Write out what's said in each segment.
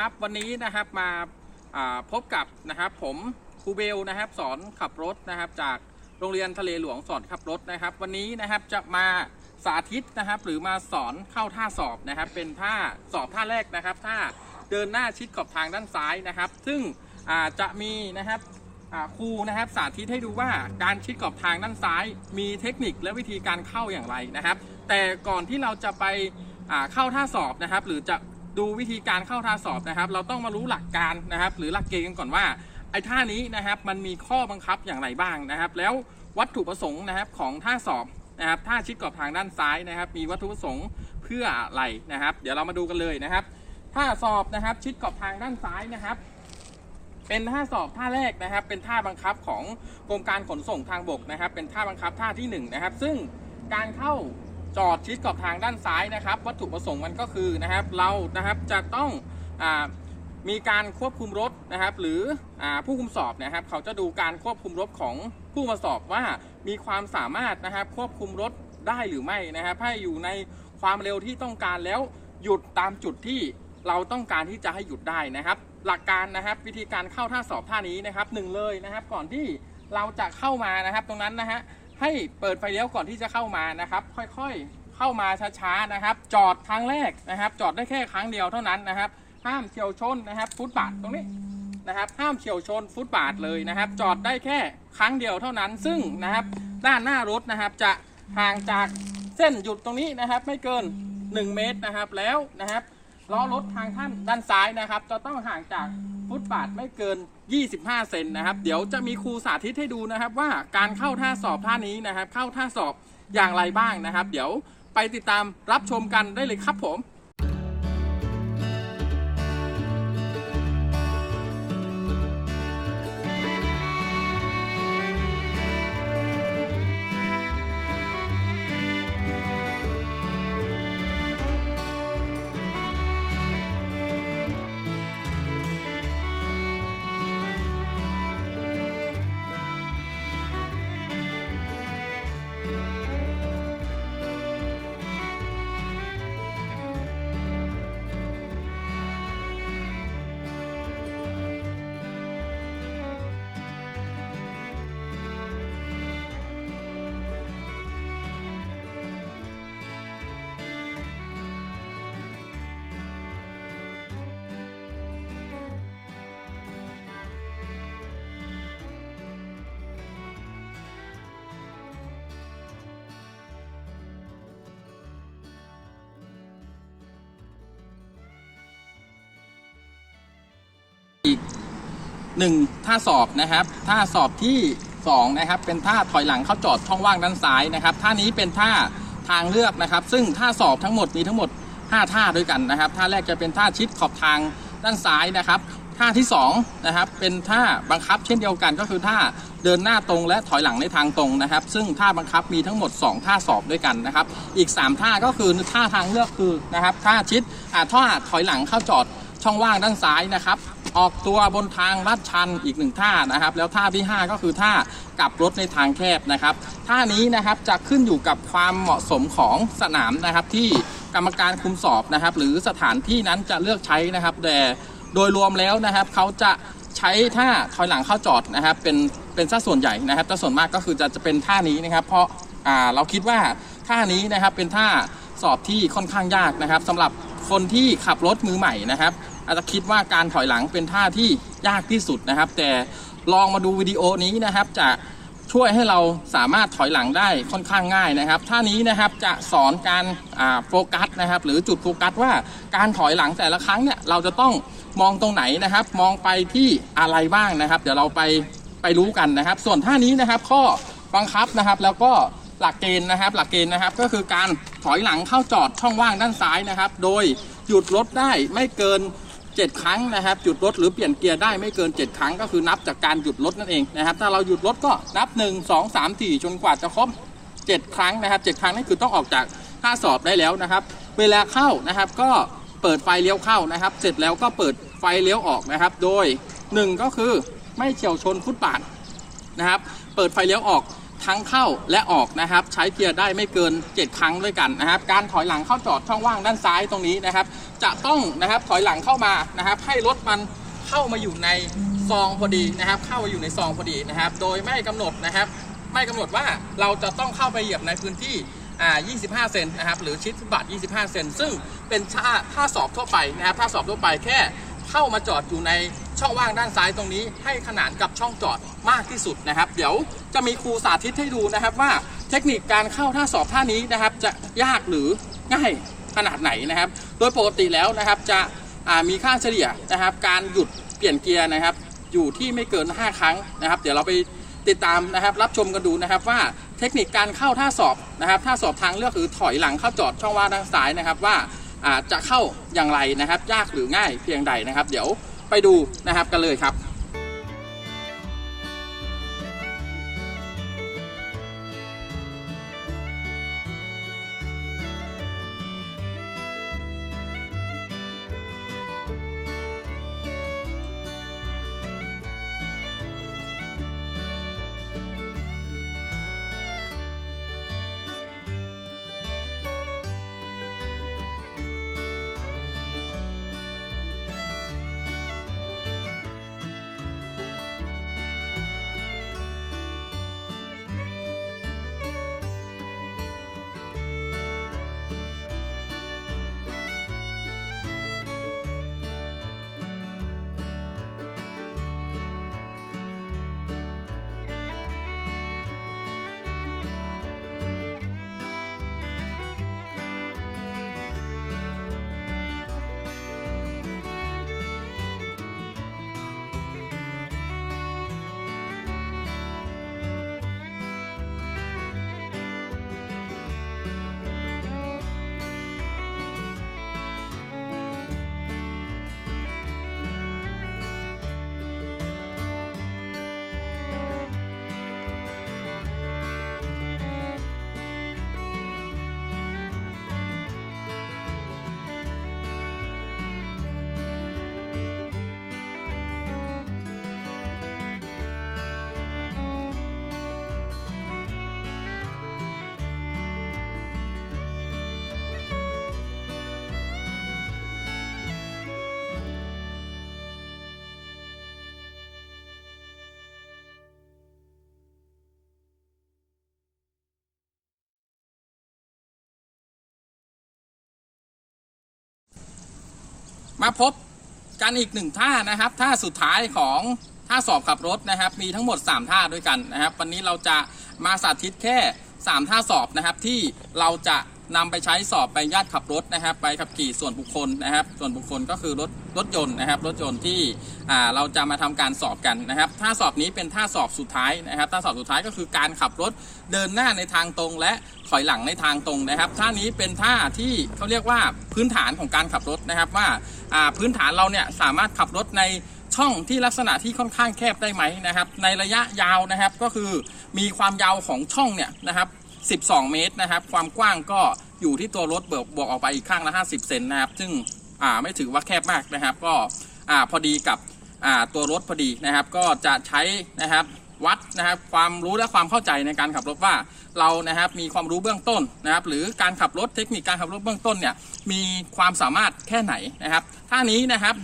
ครับ วันนี้นะครับมาพบกับนะครับผมครูเบลนะครับ สอนขับรถนะครับ จากโรงเรียนทะเลหลวงสอนขับรถนะครับ วันนี้นะครับจะมาสาธิตนะครับ หรือมาสอนเข้าท่าสอบนะครับ เป็นท่าสอบท่าแรกนะครับท่าเดินหน้าชิดขอบทางด้านซ้ายนะครับ ซึ่งจะมีนะครับครูนะครับสาธิตให้ดูว่าการชิดขอบทางด้านซ้าย มีเทคนิคและวิธีการเข้าอย่างไรนะครับ แต่ก่อนที่เราจะไปเข้าท่าสอบนะครับ หรือจะ ดูวิธีการเข้าท่าสอบนะครับ เราต้องมารู้หลักการนะครับ หรือหลักเกณฑ์กันก่อนว่าไอ้ท่านี้นะครับมันมีข้อบังคับอย่างไรบ้างนะครับ แล้ววัตถุประสงค์นะครับของท่าสอบนะครับท่าชิดขอบทางด้านซ้ายนะครับ มีวัตถุประสงค์เพื่ออะไรนะครับ เดี๋ยวเรามาดูกันเลยนะครับท่าสอบนะครับชิดขอบทางด้านซ้ายนะครับ เป็นท่าสอบท่าแรกนะครับ เป็นท่าบังคับของกรมการขนส่งทางบกนะครับ เป็นท่าบังคับท่าที่หนึ่งนะครับซึ่งการเข้า จอดชิดขอบทางด้านซ้ายนะครับ วัตถุประสงค์มันก็คือนะครับ เรานะครับจะต้องอมีการควบคุมรถนะครับ หรืออผู้คุมสอบนะครับ เขาจะดูการควบคุมรถของผู้มาสอบว่ามีความสามารถนะครับ ควบคุมรถได้หรือไม่นะครับให้อยู่ในความเร็วที่ต้องการแล้วหยุดตามจุดที่เราต้องการที่จะให้หยุดได้นะครับ หลักการนะครับวิธีการเข้าท่าสอบท่านี้นะครับหนึ่งเลยนะครับ ก่อนที่เราจะเข้ามานะครับ ตรงนั้นนะฮะ ให้เปิดไฟเลี้ยวก่อนที่จะเข้ามานะครับ ค่อยๆเข้ามาช้าๆนะครับ จอดครั้งแรกนะครับ จอดได้แค่ครั้งเดียวเท่านั้นนะครับ ห้ามเฉียวชนนะครับ ฟุตบาทตรงนี้นะครับ ห้ามเฉียวชนฟุตบาทเลยนะครับ จอดได้แค่ครั้งเดียวเท่านั้น ซึ่งนะครับ ด้านหน้ารถนะครับ จะห่างจากเส้นหยุดตรงนี้นะครับ ไม่เกิน 1 เมตรนะครับแล้วนะครับล้อรถทางท่านด้านซ้ายนะครับ จะต้องห่างจาก ฟุตบาทไม่เกิน 25 เซนนะครับ เดี๋ยวจะมีครูสาธิตให้ดูนะครับ ว่าการเข้าท่าสอบท่านี้นะครับ เข้าท่าสอบอย่างไรบ้างนะครับ เดี๋ยวไปติดตามรับชมกันได้เลยครับผม หนึ่งท่าสอบนะครับท่าสอบที่2นะครับเป็นท่าถอยหลังเข้าจอดช่องว่างด้านซ้ายนะครับท่านี้เป็นท่าทางเลือกนะครับ ซึ่งท่าสอบทั้งหมดมีทั้งหมด 5 ท่าด้วยกันนะครับ ท่าแรกจะเป็นท่าชิดขอบทางด้านซ้ายนะครับท่าที่2นะครับเป็นท่าบังคับเช่นเดียวกันก็คือท่าเดินหน้าตรงและถอยหลังในทางตรงนะครับ ซึ่งท่าบังคับมีทั้งหมด 2 ท่าสอบด้วยกันนะครับ อีก 3 ท่าก็คือท่าทางเลือกคือนะครับท่าชิดอ่าท่าถอยหลังเข้าจอดช่องว่างด้านซ้ายนะครับ ออกตัวบนทางลาดชันอีกหนึ่งท่านะครับ แล้วท่าที่ 5 ก็คือท่ากลับรถในทางแคบนะครับ ท่านี้นะครับจะขึ้นอยู่กับความเหมาะสมของสนามนะครับ ที่กรรมการคุมสอบนะครับ หรือสถานที่นั้นจะเลือกใช้นะครับแต่โดยรวมแล้วนะครับเขาจะใช้ท่าถอยหลังเข้าจอดนะครับ เป็นเป็นสัดส่วนใหญ่นะครับแต่ส่วนมากก็คือจะจะเป็นท่านี้นะครับ เพราะอ่าเราคิดว่าท่านี้นะครับเป็นท่าสอบที่ค่อนข้างยากนะครับสำหรับคนที่ขับรถมือใหม่นะครับ อาจจะคิดว่าการถอยหลังเป็นท่าที่ยากที่สุดนะครับ แต่ลองมาดูวิดีโอนี้นะครับ จะช่วยให้เราสามารถถอยหลังได้ค่อนข้างง่ายนะครับท่านี้นะครับจะสอนการโฟกัสนะครับ หรือจุดโฟกัสว่าการถอยหลังแต่ละครั้งเนี่ยเราจะต้องมองตรงไหนนะครับ มองไปที่อะไรบ้างนะครับ เดี๋ยวเราไปไปรู้กันนะครับ ส่วนท่านี้นะครับข้อบังคับนะครับ แล้วก็หลักเกณฑ์นะครับ หลักเกณฑ์นะครับ ก็คือการถอยหลังเข้าจอดช่องว่างด้านซ้ายนะครับ โดยหยุดรถได้ไม่เกิน 7 ครั้งนะครับ หยุดรถหรือเปลี่ยนเกียร์ได้ไม่เกิน 7 ครั้งก็คือนับจากการหยุดรถนั่นเองนะครับ ถ้าเราหยุดรถก็นับ 1 2 3 4จนกว่าจะครบ 7 ครั้งนะครับ7ครั้งนี่คือต้องออกจากท่าสอบได้แล้วนะครับ เวลาเข้านะครับก็เปิดไฟเลี้ยวเข้านะครับ เสร็จแล้วก็เปิดไฟเลี้ยวออกนะครับ โดย 1 ก็คือไม่เฉียวชนฟุตบาทนะครับ เปิดไฟเลี้ยวออก ทั้งเข้าและออกนะครับ ใช้เกียร์ได้ไม่เกิน 7 ครั้งด้วยกันนะครับ การถอยหลังเข้าจอดช่องว่างด้านซ้ายตรงนี้นะครับ จะต้องนะครับถอยหลังเข้ามานะครับ ให้รถมันเข้ามาอยู่ในซองพอดีนะครับ เข้ามาอยู่ในซองพอดีนะครับ โดยไม่กำหนดนะครับ ไม่กำหนดว่าเราจะต้องเข้าไปเหยียบในพื้นที่25 เซนนะครับ หรือชิดฟุตบาท 25 เซน ซึ่งเป็นท่าท่าสอบทั่วไปนะครับท่าสอบทั่วไปแค่เข้ามาจอดอยู่ใน ช่องว่างด้านซ้ายตรงนี้ ให้ขนานกับช่องจอดมากที่สุดนะครับ เดี๋ยวจะมีครูสาธิตให้ดูนะครับว่าเทคนิคการเข้าท่าสอบท่านี้นะครับ จะยากหรือง่ายขนาดไหนนะครับ โดยปกติแล้วนะครับจะมีค่าเฉลี่ยนะครับ การหยุดเปลี่ยนเกียร์นะครับ อยู่ที่ไม่เกิน 5 ครั้งนะครับ เดี๋ยวเราไปติดตามนะครับ รับชมกันดูนะครับว่าเทคนิคการเข้าท่าสอบนะครับท่าสอบทางเลือกคือถอยหลังเข้าจอดช่องว่างด้านซ้ายนะครับว่าจะเข้าอย่างไรนะครับ ยากหรือง่ายเพียงใดนะครับ เดี๋ยว ไปดูนะครับกันเลยครับ มาพบกันอีกหนึ่งท่านะครับท่าสุดท้ายของท่าสอบขับรถนะครับ มีทั้งหมด 3 ท่าด้วยกันนะครับ วันนี้เราจะมาสาธิตแค่ 3 ท่าสอบนะครับที่เราจะ นำไปใช้สอบใบอนุญาตขับรถนะครับใบขับขี่ส่วนบุคคลนะครับ ส่วนบุคคลก็คือรถรถยนต์นะครับ รถยนต์ที่เราจะมาทำการสอบกันนะครับท่าสอบนี้เป็นท่าสอบสุดท้ายนะครับท่าสอบสุดท้ายก็คือการขับรถเดินหน้าในทางตรง และถอยหลังในทางตรงนะครับ ท่านี้เป็นท่าที่เขาเรียกว่าพื้นฐานของการขับรถนะครับว่าพื้นฐานเราเนี่ยสามารถขับรถในช่องที่ลักษณะที่ค่อนข้างแคบได้ไหมนะครับ ในระยะยาวนะครับก็คือมีความยาวของช่องเนี่ยนะครับ 12 เมตรนะครับ ความกว้างก็อยู่ที่ตัวรถเบิกบวกออกไปอีกข้างละ 50 เซนนะครับ ซึ่งอ่าไม่ถือว่าแคบมากนะครับ ก็อ่าพอดีกับอ่าตัวรถพอดีนะครับ ก็จะใช้นะครับวัดนะครับความรู้และความเข้าใจในการขับรถว่าเรานะครับมีความรู้เบื้องต้นนะครับ หรือการขับรถเทคนิคการขับรถเบื้องต้นเนี่ยมีความสามารถแค่ไหนนะครับท่านี้นะครับ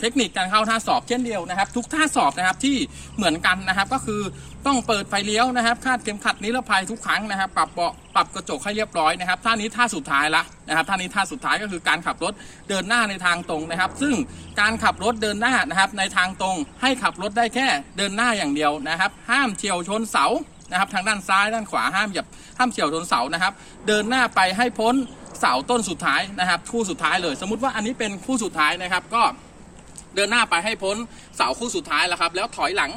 เทคนิคการเข้าท่าสอบเช่นเดียวนะครับ ทุกท่าสอบนะครับที่เหมือนกันนะครับก็คือต้องเปิดไฟเลี้ยวนะครับ คาดเข็มขัดนิรภัยทุกครั้งนะครับ ปรับเบาะปรับกระจกให้เรียบร้อยนะครับท่านี้ท่าสุดท้ายละนะครับท่านี้ท่าสุดท้ายก็คือการขับรถเดินหน้าในทางตรงนะครับ ซึ่งการขับรถเดินหน้านะครับในทางตรง ให้ขับรถได้แค่เดินหน้าอย่างเดียวนะครับ ห้ามเฉียวชนเสา นะครับทางด้านซ้ายด้านขวาห้ามหยับห้ามเฉียวชนเสานะครับ เดินหน้าไปให้พ้นเสาต้นสุดท้ายนะครับ คู่สุดท้ายเลย สมมุติว่าอันนี้เป็นคู่สุดท้ายนะครับ ก็เดินหน้าไปให้พ้นเสาคู่สุดท้ายแล้วครับ แล้วถอยหลัง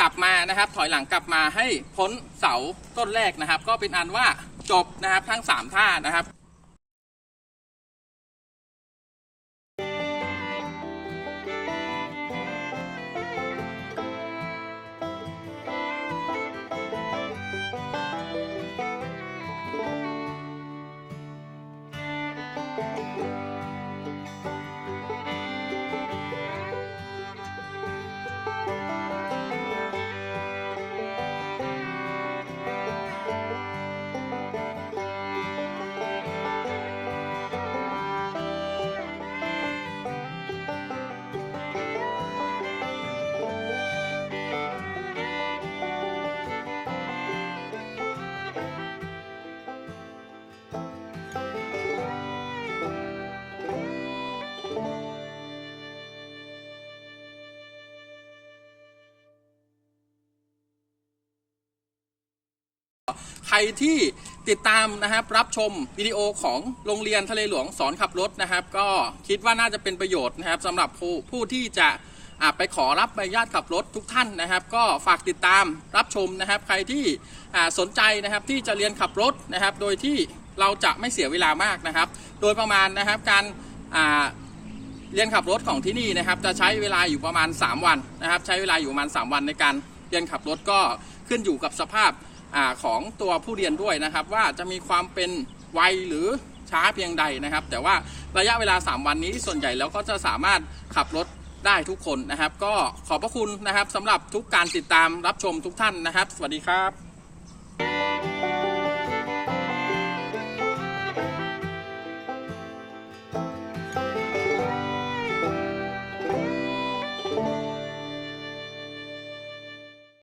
กลับมานะครับ ถอยหลังกลับมาให้พ้นเสาต้นแรกนะครับ ก็เป็นอันว่าจบนะครับทั้ง 3 ท่านะครับ ใครที่ติดตามนะครับรับชมวิดีโอของโรงเรียนทะเลหลวงสอนขับรถนะครับ ก็คิดว่าน่าจะเป็นประโยชน์นะครับสำหรับผู้ผู้ที่จะไปขอรับใบอนุญาตขับรถทุกท่านนะครับ ก็ฝากติดตามรับชมนะครับ ใครที่สนใจนะครับที่จะเรียนขับรถนะครับ โดยที่เราจะไม่เสียเวลามากนะครับ โดยประมาณนะครับการเรียนขับรถของที่นี่นะครับ จะใช้เวลาอยู่ประมาณ 3 วันนะครับ ใช้เวลาอยู่ประมาณ 3 วันในการเรียนขับรถก็ขึ้นอยู่กับสภาพ อของตัวผู้เรียนด้วยนะครับ ว่าจะมีความเป็นไวหรือช้าเพียงใดนะครับ แต่ว่าระยะเวลา 3 วันนี้ส่วนใหญ่แล้วก็จะสามารถขับรถได้ทุกคนนะครับ ก็ขอบพระคุณนะครับสำหรับทุกการติดตามรับชมทุกท่านนะครับ สวัสดีครับ